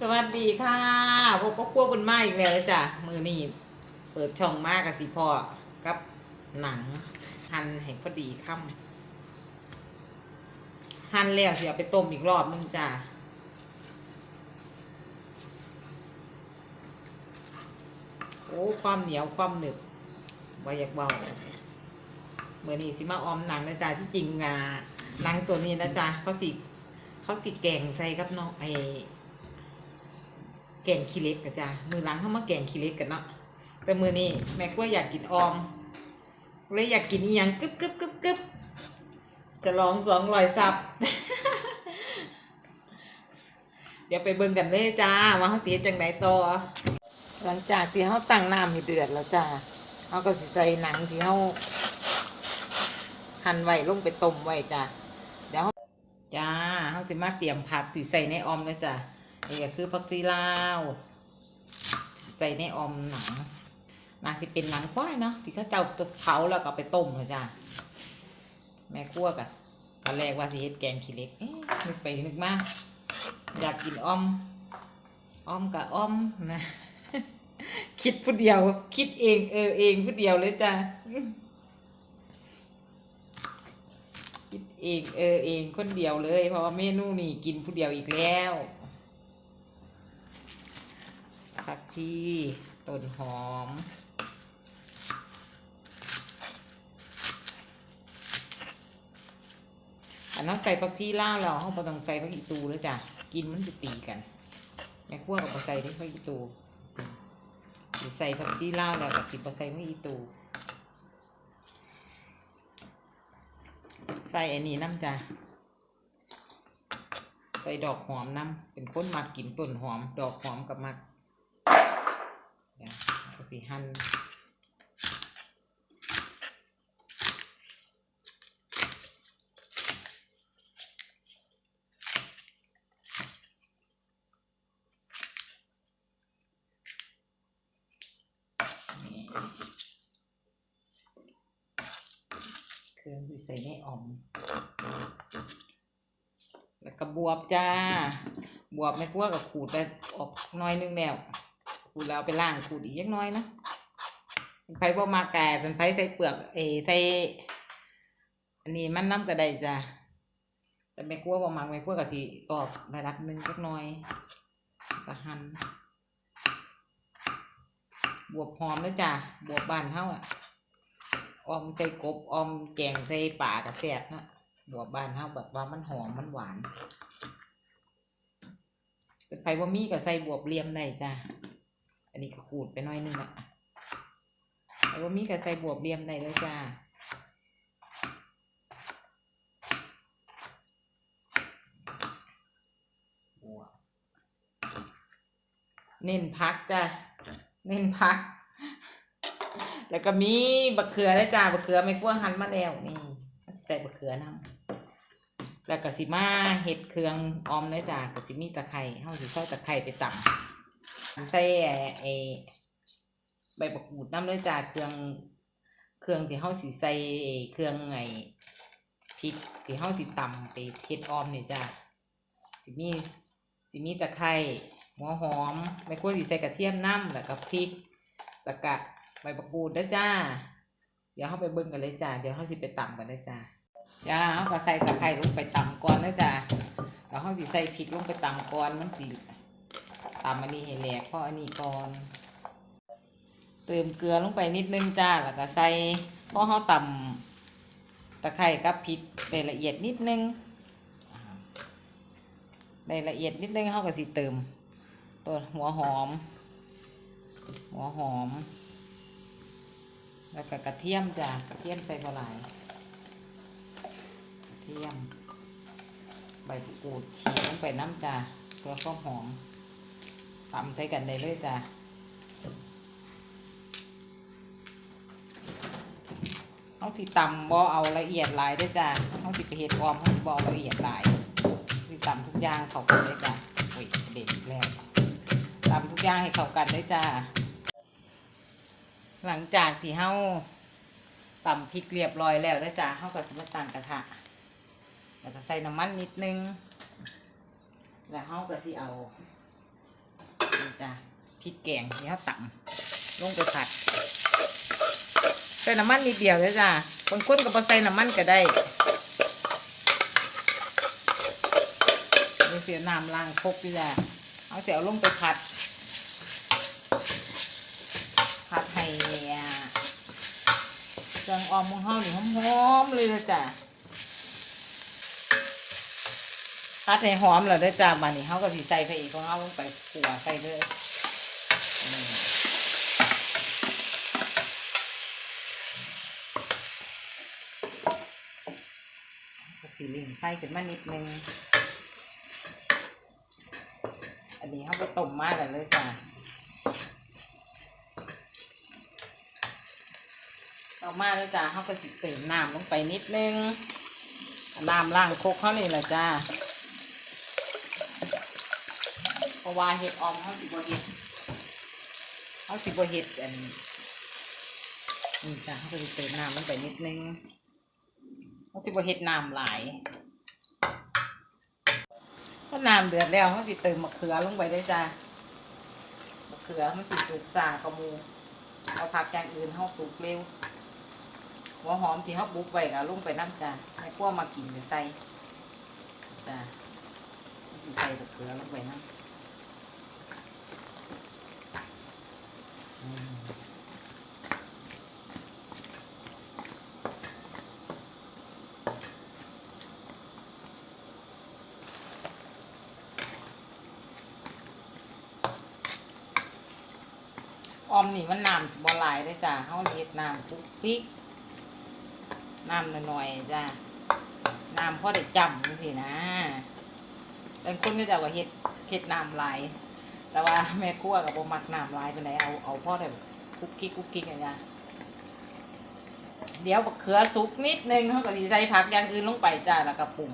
สวัสดีค่ะพบกับครัวบนไม้อีกแล้วจ้ะมือนี่เปิดช่องมากกับสิพ่อกับหนัง หั่นให้พอดีค่ำหั่นแล้วเสิเอาไปต้มอีกรอบนึงจ้ะโอ้ความเหนียวความหนึบวาอยากเบาเมื่อนี้สิมาออมหนังนะจ๊ะที่จริงอะหนังตัวนี้นะจ๊ะเขาสิเขาสิแกงใส่กับเนาะไอ แกงขี้เล็กกะจ้ามือหล้างเข้ามาแกงขี้เล็กกันเนาะแต่มือนี้แม่ก็อยากกินออมเลยอยากกินอีหยังกึบกึบกึบกึบจะลองสองรอยสับเดี๋ยวไปเบิ่งกันเลยจ้าว่าเขาเสียจังไดต่อหลังจากที่เขาตั้งน้ำให้เดือดแล้วจ้าเขาก็สิใส่หนังที่เขาหั่นไว้ลงไปต้มไว้จ้าเดี๋ยวจ้าเขาสิมาเตรียมผักที่ใส่ในออมเลยจ้า นี่ก็คือผักชีลาว ใส่ในออมหนังนาสิเป็นหนังควายเนาะที่เขาเจ้าเผาแล้วก็ไปต้มเลยจ้ะแม่ครัวกะตอนแรกว่าสิเฮ็ดแกงขี้เหล็กนึกไปนึกมาอยากกินออมออมกับออมนะคิดผู้เดียว คิดเองเออเองผู้เดียวเลยจ้ะคิดเองเออเองคนเดียวเลย เพราะว่าเมนูนี่กินผู้เดียวอีกแล้ว ผักชีต้นหอม อันนั้นใส่ผักชีล่าเราเขาบ่ต้องใส่ผักอีตูแล้วจ้ะ กินมันจะตีกันแม่ขั้วกับใส่ได้ผักอีตูใส่ผักชีล่าแล้วกับสิบใส่ผักอีตู ใส่อันนี้น้ำจ้ะใส่ดอกหอมน้ำเป็นคนมักกินต้นหอม ดอกหอมกับมัก สิหั่นเครื่องที่ใส่ในอ่อม แล้วก็บวบจ้า บวบไม่กลัวกับขูดไปออกหน้อยนึงแล้ว ขูแล้วไปล่างขูดอีกยักน้อยนะไผ่บ่มาแก่เป็นไผ่ใส่เปลือกเอใส่อันนี้มันน้ำกระไดจ้ะแต่ไม่กลัวบ่มาไม่กลัวกับสิออกระดับหนึ่งจักน้อยก็หั่นบวบหอมนะจ้ะบวบบานเท่าอะออมใส่กบออมแกงใส่ป่ากระแสบนะบวบบานเท่าแบบว่ามันหอมมันหวานเป็นไผ่บ่มีก็ใส่บวบเลียมได้จ้ะ อันนี้ก็ขูดไปหน่อยนึงละไอ้บ่มีก็ใส่บวบเลียมได้เลยจ้าบวบเน้นพักจ้ะ เน้นพัก แล้วก็มีบักเขือด้วยจ้าบักเขือไม่กลัวหันมาแล้วนี่ใส่บักเขือนำแล้วก็สิมาเห็ดเครื่องออมด้วยจ้าก็สิมีตะไคร้เฮาสิใส่ตะไคร้ไปตำ ใส่ไอ้ไอใบบักกูดน้ำด้วยจ้าเครื่อง เครื่องที่เฮาสิใส่เครื่องไอ้พริกที่เฮาสิตำไปเฮ็ดออมเนี่ยจ้าสิมีสิมีตะไคร้หัวหอมไม่ควรสิใส่กระเทียมน้ำแล้วก็พริกแล้วก็ใบบักกูดด้วยจ้า เดี๋ยวเฮาไปเบิ่งกันเลยจ้าเดี๋ยวเฮาสิไปตำกันเลยจ้าจ้าเฮาก็ใส่ตะไคร้ลงไปตำก่อนนะจ้าแล้วเฮาสิใส่พริกลงไปตำก่อนมันสิ ตำอันนี้ให้แหลกเพราะอันนี้ก่อน เติมเกลือลงไปนิดนึงจ้า แล้วก็ใส่พราะเฮาตำตะไคร้กับพริกได้ละเอียดนิดนึงอ่าได้ละเอียดนิดนึงเฮาก็สิเติม ตัวหัวหอม หัวหอม แล้วก็กระเทียมจ้ะกระเทียมใส่ปลายกระเทียมใบกูดฉีกลงไปน้ำจ้ะเพื่อความหอม ตำใส่กันได้เลยจ้ะเอาสิตำบ่เอาละเอียดหลายเด้วยจ้ะเอาสิไปเห็ดออมเอาสิบ่เอาละเอียดหลายสิตำทุกอย่างเข้ากันเลยจ้ะโอ้ยเด็กแล้วตำทุกอย่างให้เข้ากันเลยจ้ะหลังจากที่เฮาตำพริกเรียบร้อยแล้วแล้วจ้าเฮาก็สิมาตั้งกระทะแล้วก็ใส่น้ำมันนิดนึง แล้วเฮาก็สิเอา จ้ะพริกแกงนี่เขาต่ำลงไปผัดใส่น้ำมันนิดเดียวเลยจ้ะบางคนก็บ่ใส่น้ำมันก็ได้เสียน้ำล้างครกพี่จ้ะเอาเสียวลงไปผัด ผัดให้อ่าเครื่องออมของเฮาหนี่หอมๆเลยนะจ้ะ ผัดให้หอมแล้วเด้อจ้ะบัดนี้เฮาก็สิใส่ไปอีกของเฮาลงไปขัวใส่เลยอืมก็สิลิ่งไฟขึ้นมานิดนึง อันนี้เฮาก็ต้มมาแล้วเลยจ้ะต่อมาแล้วจ้าเขาก็สิเติมน้ำลงไปนิดนึง น้ำล้างโคกเขานี่แหละจ้าเพ ราะว่าเห็ดออมเขาสิบเห็ดเขาสิบเห็ดอันนี่จ้าเขาก็สิเติมน้ำลงไปนิดนึงเขาสิบเห็ดน้ำหลายพอน้ำเดือดแล้วเขาสิเติมมะเขือลงไปได้จ้ามะเขือมันสิสุกสากระมูเอาผักอย่างอื่นเขาสุกเร็วหัวหอมที่เขาบุบไว้ก็ลงไปน้ำจ้าให้พวกมากินไปใส่จ้าที่ใส่ตะเกียบลงไปน้ำ อมอมนี่มันน้ำสิบหลายเลยจ้าเขาเฮ็ดน้ำปุ๊กปิ๊กน้ำหน่อยๆจ้าน้ำพอได้จำนี่สินะบางคนก็จะว่าเฮ็ดเฮ็ดน้ำลาย แต่ว่าแม่ครัวกับโบมักน้ำลายไปไหนเอาเอาพ่อได้คุกกิ๊กคุกกิ๊กอะจ้ะเดี๋ยวบักเขือสุกนิดนึงเขาก็สิใส่ผักอย่างอื่นลงไปจ้าแล้วก็ปรุง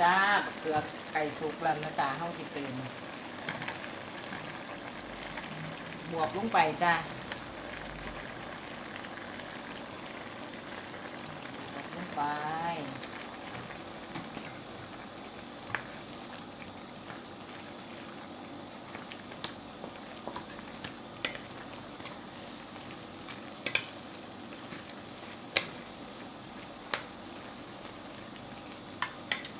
จ้าบักเขือไก่สุกแล้วนะจ้าเขาสิเติมบวบลงไปจ้าลงไป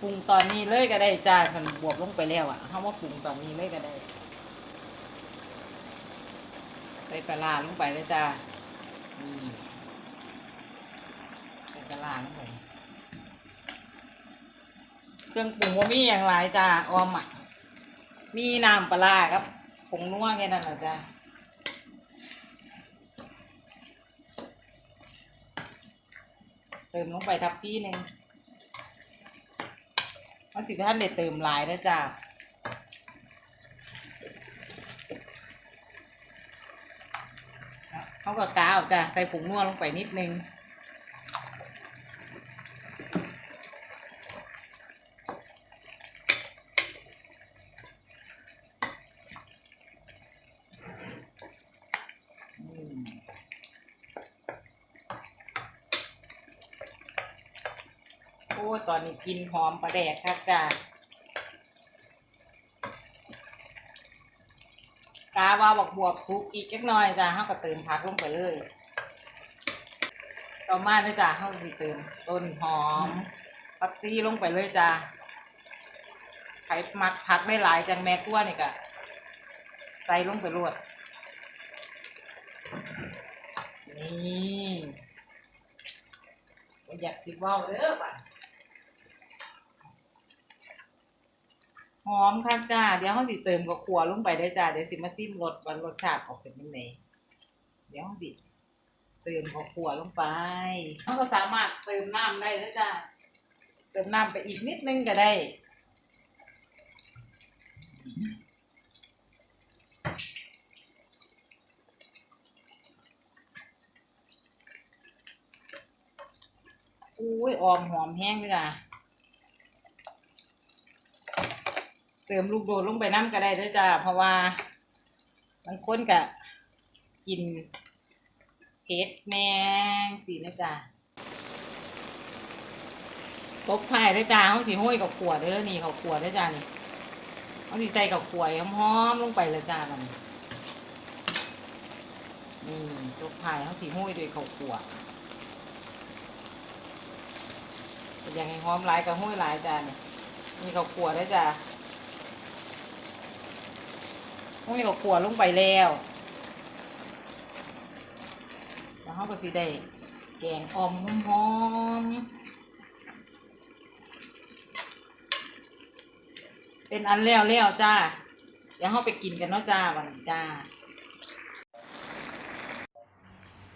ปรุงตอนนี้เลยก็ได้จ้าฉันบวกลงไปแล้วอะ่ะเขาว่าปรุงตอนนี้เลยก็ได้ใส่ปลาลงไปเลยจ้านี่ใส่กระลาลงไปเครื่องปรุงว่ามีอย่างไรจ้าออมอะมีน้ำปลาร้าครับผงนัวแค่นั้นแหละจ้าเติมลงไปทับพี่หนึ่ง มันสิท่านเด็ดเติมลายนะจ้าเขาก็กาวจ้ะใส่ผงนัวลงไปนิดนึง ตอนนี้กินหอมปลาแดกครับจ้ากาว่าบักบวบซุปอีกจักน่อยจ้าเขาก็เติมผักลงไปเลย ต่อมาเลยจ้าเขาสิเติมต้นหอมผักชีลงไปเลยจ้าใครมักผักได้หลายจังแม่กลัวนี่กะใส่ลงไปรวดนี่อยากสิเว้าเด้อบ่ะ หอมค่ะจ้า เดี๋ยวเขาสิเติมกับขัวลงไปได้จ้า เดี๋ยวสิมาจิ้มรสวันรสชาติออกเป็นยังไงเดี๋ยวเขาสิเติมกับขัวลงไปเขาก็สามารถเติมน้ำได้แล้วจ้า เติมน้ำไปอีกนิดนึงก็ได้อุ้ยออมหอมแห้งเลยจ้ะ เติมลูกโดดลงไปน้ำก็ได้ด้วยจ้ะเพราะว่าบางคนก็กินเผ็ดแมงสีนะจ้ะตบท้ายด้วยจ้าเขาสีห้อยกับขวดเด้อนี่เขาขวดด้วยจ้านี่เอาสิใส่กับขวายหอมๆลงไปเลยจ้ามันนี่ตัวพายเขาสีห้อยด้วยเขาวคั่วแต่อยังให้หอมหลายกับห้อยหลายจ้าเนี่ยมีข้าวคั่วด้วยจ้า ห้อยข้าวคั่วลงไปแล้วแล้วเขาก็สิได้แกงออมหอมๆเป็นอันแล้วแล้วจ้า เดี๋ยวเขาไปกินกันเนาะจ้าวันจ้า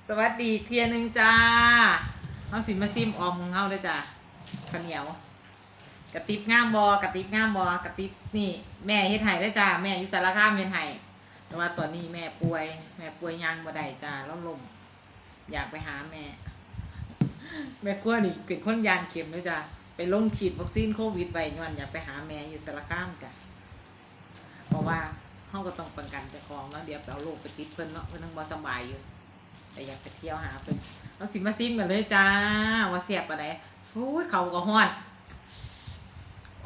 สวัสดีเทียหนึงจ้าเขาสิมาซิมออมของเขาเลยจ้าข้าวเหนียว กระติบงามบอกระติบงามบอกระติบนี่ แม่เฮ็ดไห้ได้จ้าแม่อยู่สารคามเฮ็ดไห้แต่ว่าตอนนี้แม่ป่วย แม่ป่วยยังบ่ได้จ้าล้วลมอยากไปหาแม่ แม่กลัวนี่เป็นคนยางเข็มเลยจ้ะไปลงฉีดวัคซีนโควิดไปย้อนอยากไปหาแม่อยู่สารคามจ้ะเพราะว่าเขาก็ต้องประกันเจ้าของแล้วเดี๋ยวเอาโรคไปติดเพิ่นเนาะเพิ่นทั้งบ่สบายอยู่แต่อยากไปเที่ยวหาเพิ่นเอาสิมาซิมกันเลยจ้าว่าเสียบอะไรโอ้ยเขาก็ฮ้อน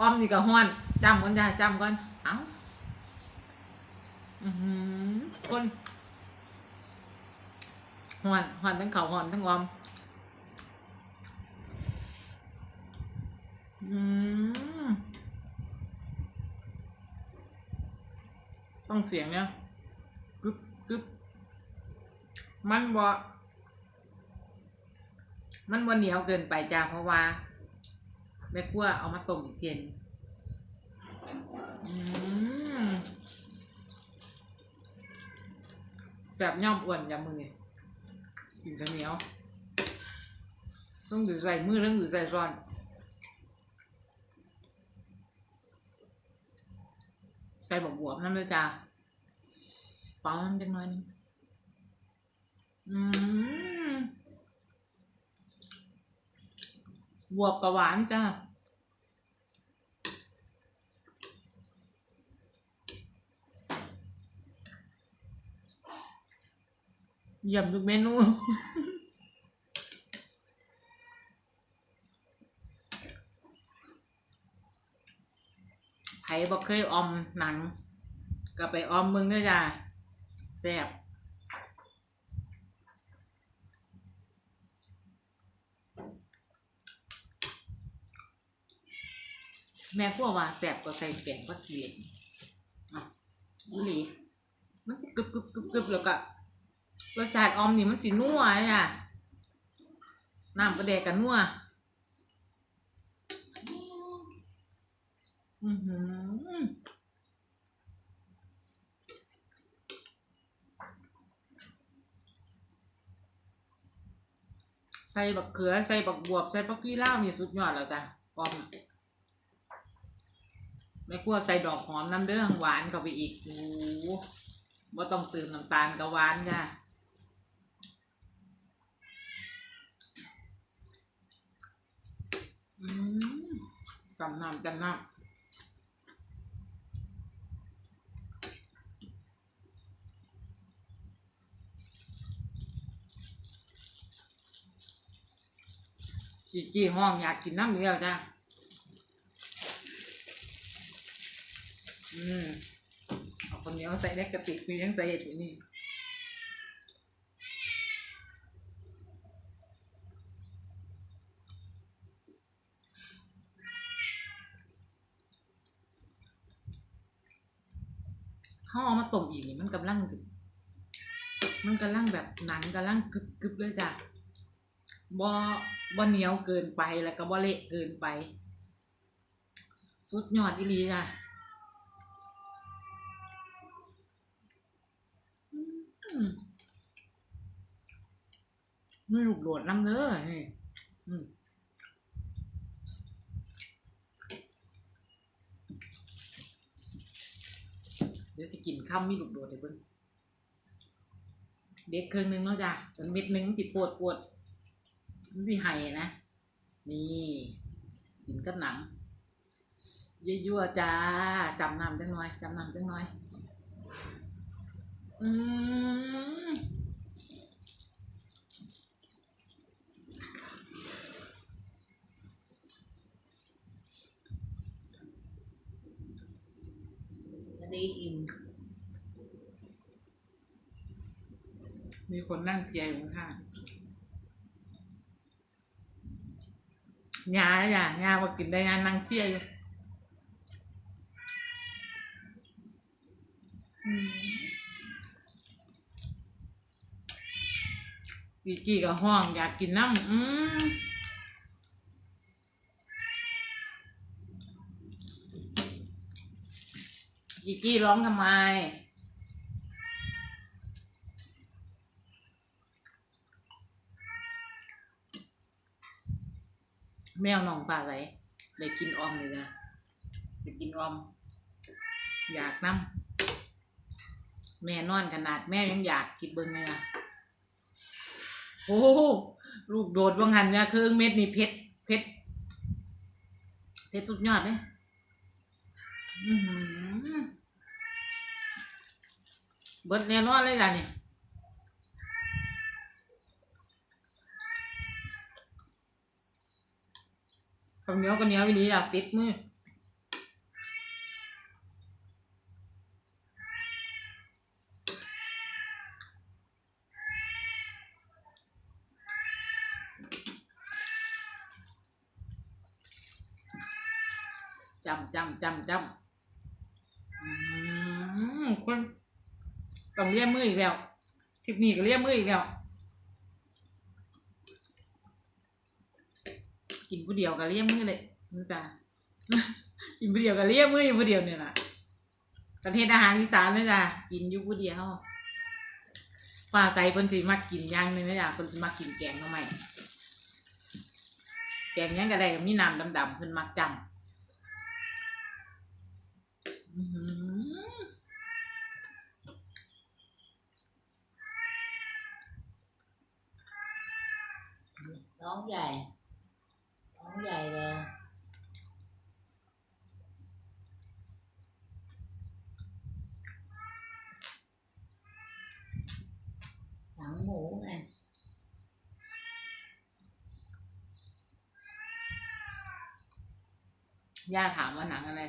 อ้อมนี่ก็ฮ้อนจำก่อนจ้าจำก่อนเอ้าอือหือคนฮ้อนฮ้อนทั้งเขาฮ้อนทั้งออมอืมต้องเสียงเนี่ยกึบกึบมันบ่มันบ่เหนียวเกินไปจ้าเพราะว่า แม่กลัวเอามาต้มอีกเทียนแสบย่อมอ้วนยำมือนี่กินข้าวเหนียวต้องถือใส่มือต้องถือใส่ซ้อนใส่บวบบวบนั่นเลยจ้าเปล่าน้ำจังน่อยนึงอืม บวบกับหวานจ้าเยี่ยมทุกเมนู ไผบอกเคยออมหนัง ก็ไปออมมึงด้วยจ้าแซ่บ แม่พวกว่าแซ่บก็ใส่แกงก็เกลียดอะอีหลีมันสิกรึบกรึบกรึบกรึบแล้วก็รสชาติออมนี่มันสินัวจ้ะน้ำกระเดกกันนัวอือหือใส่บักเขือ ใส่บักบวบ ใส่บักพี่เล่ามีสุดยอดแล้วจ้ะพร้อม ไม่กลัวใส่ดอกหอมน้ำเด้อหวานเข้าไปอีกโอ้บ่ต้องเติมน้ำตาลกับหวานจ้ะอืมจำนำจำนำจีจีห้องอยากกินน้ำอยู่แล้วจ้ะ อืมเอาคนเนี้ยวใส่ในกระติกคือยังใส่เห็ดอยู่นี่เขาเอามาต้มอีกนี่มันกำลังมันกำลังแบบหนังกำลังกึบกึบเลยจ้ะบ่บ่เหนียวเกินไปแล้วก็บ่เละเกินไป สุดยอดอีลีจ้ะอืม ไม่ลูกโดดน้ำเด้อนี่อืมเดี๋ยวสิกินข้าวมีลูกโดดเลยเบิ่งเด็กเครื่องนึงเนาะจ้ะแต่เม็ดหนึงสิปวดปวดมันสิไห้นะ นี่กินกับหนังยั่วๆจ้าจำนำจังหน่อยจำนำจังหน่อย อืม ดีอิ่ม มีคนนั่งเชียร์อยู่ข้างยาอย่ายามากินได้งานนั่งเชียร์อยู่กีกี้กับห้อง อยากกินน้ำอืมกีกี้ร้องทำไม มวน้องปลาไหลได้กินออมเลยนะได้กินออม อยากน้ำแม่นอนขนาดแม่ยังอยากคิดเบิ้งเลยนะโอ้ลูกโดดว่างหันเนี่ยเครื่องเม็ดนี่เพชรเพชรเพชรสุดยอดเลยเบิดแน่นอนเลยจ้ะนี่ข้าวเนียวก็เนียวอีหลีอยากติดมือจำจำจำจำอืมคนต้องเรียกมืออีกแล้ว คลิปนี้ก็เรียกมืออีกแล้ว กินผู้เดียวก็เลี้ยงมือเลยนี่จ้ากินผู้เดียวก็เลี้ยงมืออยู่ผู้เดียวเนี่ยแหละประเทศอาหารอีสานเลยจ้ะกินอยู่ผู้เดียวฟ้าใสเพิ่นสิมักกินอย่างหนึงนะจ้ะเพิ่นสิมักกินแกงหน่อไมแกงยังก็ได้ก็มีน้ำดำๆเพิ่นมักจำน้องใหญ่ น้องใหญ่เลยหนังหมูไงย่าถามว่าหนังอะไร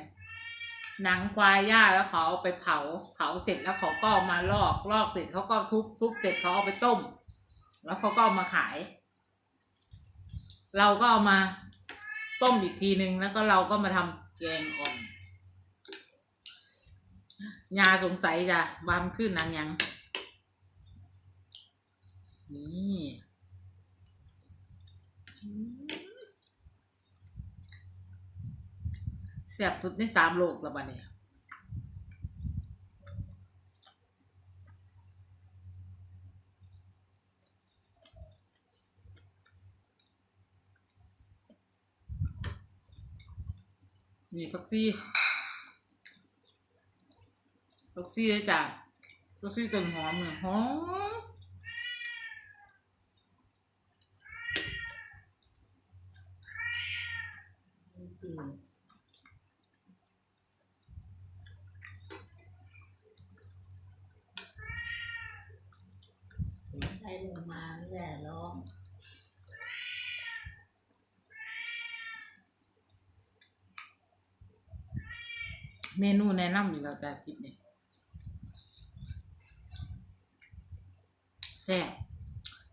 หนังควายย่าแล้วเขาเอาไปเผา เผาเสร็จแล้วเขาก็มาลอก ลอกเสร็จเขาก็ทุบทุบเสร็จเขาเอาไปต้ม แล้วเขาก็เอามาขาย เราก็เอามา ต้มอีกทีนึงแล้วก็เราก็มาทำแกงอ่อนยาสงสัยจ้ะบามขึ้นนางยัง นี่อืมแซ่บสุดในสามโลกแล้วบัดเนี่ นี่พักซี่พักซี่เลยจ้ะพักซี่ต้นหอมเนี่ยหอมจริงเห็นใครลงมาไม่ได้ร้อง เมนูแนะนำอยู่แล้วจ้ะคลิปนี้แซ่บ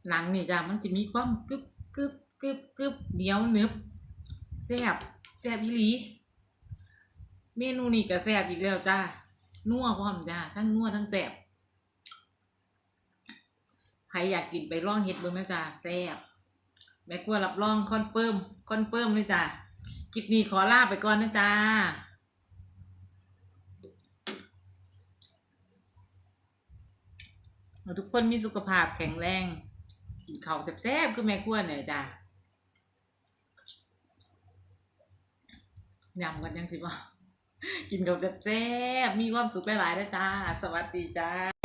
หนังนี่จ้ะมันจะมีความกึบกึบกึบกึบเหนียวหนึบแซ่บแซ่บอีหลี เมนูนี่ก็แซ่บอีกแล้วจ้านัวพร้อมจ้าทั้งนัวทั้งแซ่บใครอยากกินไปลองเฮ็ดเบิ่งนะจ้าแซ่บแม่กลัวรับรองคอนเฟิร์มคอนเฟิร์มเลยจ้าคลิปนี้ขอลาไปก่อนนะจ้า ทุกคนมีสุขภาพแข็งแรงกินข้าวแซ่บๆคือแม่กวนเนี่ยจ้ะยำกันยังสิบ่กินข้าวแซ่บๆมีความสุขหลายๆนะจ้า สวัสดีจ้า